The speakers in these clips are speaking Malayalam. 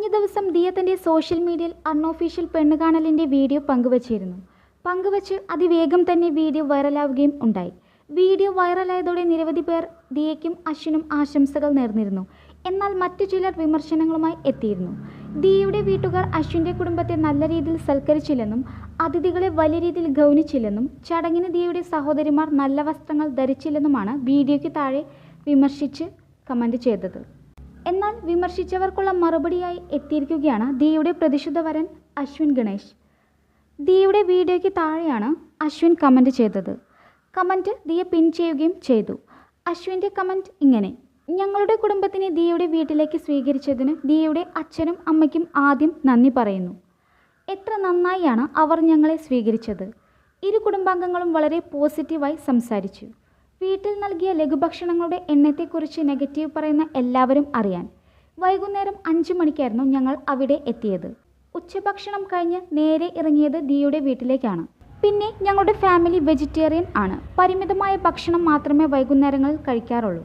കഴിഞ്ഞ ദിവസം ദിയ തന്റെ സോഷ്യൽ മീഡിയയിൽ അൺഒഫീഷ്യൽ പെണ്ണുകാണലിന്റെ വീഡിയോ പങ്കുവച്ചിരുന്നു. പങ്കുവച്ച് അതിവേഗം തന്നെ വീഡിയോ വൈറലാവുകയും ഉണ്ടായി. വീഡിയോ വൈറലായതോടെ നിരവധി പേർ ദിയയ്ക്കും അശ്വിനും ആശംസകൾ നേർന്നിരുന്നു. എന്നാൽ മറ്റു ചിലർ വിമർശനങ്ങളുമായി എത്തിയിരുന്നു. ദിയയുടെ വീട്ടുകാർ അശ്വിന്റെ കുടുംബത്തെ നല്ല രീതിയിൽ സൽക്കരിച്ചില്ലെന്നും അതിഥികളെ വലിയ രീതിയിൽ ഗൗനിച്ചില്ലെന്നും ചടങ്ങിന് ദിയയുടെ സഹോദരിമാർ നല്ല വസ്ത്രങ്ങൾ ധരിച്ചില്ലെന്നുമാണ് വീഡിയോയ്ക്ക് താഴെ വിമർശിച്ച് കമന്റ് ചെയ്തത്. എന്നാൽ വിമർശിച്ചവർക്കുള്ള മറുപടിയായി എത്തിയിരിക്കുകയാണ് ദിയുടെ പ്രതിശുദ്ധ വരൻ അശ്വിൻ ഗണേശ് ദിയുടെ വീഡിയോയ്ക്ക് താഴെയാണ് അശ്വിൻ കമന്റ് ചെയ്തത്. കമന്റ് ദിയെ പിൻ ചെയ്യുകയും ചെയ്തു. അശ്വിന്റെ കമന്റ് ഇങ്ങനെ. ഞങ്ങളുടെ കുടുംബത്തിനെ ദിയുടെ വീട്ടിലേക്ക് സ്വീകരിച്ചതിന് ദിയുടെ അച്ഛനും അമ്മയ്ക്കും ആദ്യം നന്ദി പറയുന്നു. എത്ര നന്നായിയാണ് അവർ ഞങ്ങളെ സ്വീകരിച്ചത്. ഇരു കുടുംബാംഗങ്ങളും വളരെ പോസിറ്റീവായി സംസാരിച്ചു. വീട്ടിൽ നൽകിയ ലഘുഭക്ഷണങ്ങളുടെ എണ്ണത്തെക്കുറിച്ച് നെഗറ്റീവ് പറയുന്ന എല്ലാവരും അറിയാൻ. വൈകുന്നേരം അഞ്ച് മണിക്കായിരുന്നു ഞങ്ങൾ അവിടെ എത്തിയത്. ഉച്ചഭക്ഷണം കഴിഞ്ഞ് നേരെ ഇറങ്ങിയത് ദിയുടെ വീട്ടിലേക്കാണ്. പിന്നെ ഞങ്ങളുടെ ഫാമിലി വെജിറ്റേറിയൻ ആണ്. പരിമിതമായ ഭക്ഷണം മാത്രമേ വൈകുന്നേരങ്ങളിൽ കഴിക്കാറുള്ളൂ.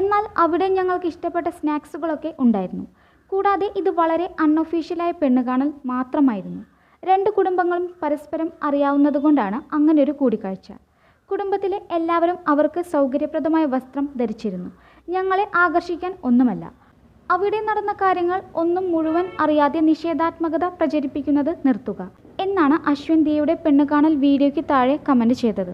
എന്നാൽ അവിടെ ഞങ്ങൾക്ക് ഇഷ്ടപ്പെട്ട സ്നാക്സുകളൊക്കെ ഉണ്ടായിരുന്നു. കൂടാതെ ഇത് വളരെ അൺഒഫീഷ്യലായ പെണ്ണുകാണൽ മാത്രമായിരുന്നു. രണ്ട് കുടുംബങ്ങളും പരസ്പരം അറിയാവുന്നതുകൊണ്ടാണ് അങ്ങനൊരു കൂടിക്കാഴ്ച. കുടുംബത്തിലെ എല്ലാവരും അവർക്ക് സൗകര്യപ്രദമായ വസ്ത്രം ധരിച്ചിരുന്നു. ഞങ്ങളെ ആകർഷിക്കാൻ ഒന്നുമല്ല. അവിടെ നടന്ന കാര്യങ്ങൾ ഒന്നും മുഴുവൻ അറിയാതെ നിഷേധാത്മകത പ്രചരിപ്പിക്കുന്നത് നിർത്തുക. എന്നാണ് അശ്വിൻ ദിയുടെ പെണ്ണുകാണൽ വീഡിയോയ്ക്ക് താഴെ കമന്റ് ചെയ്തത്.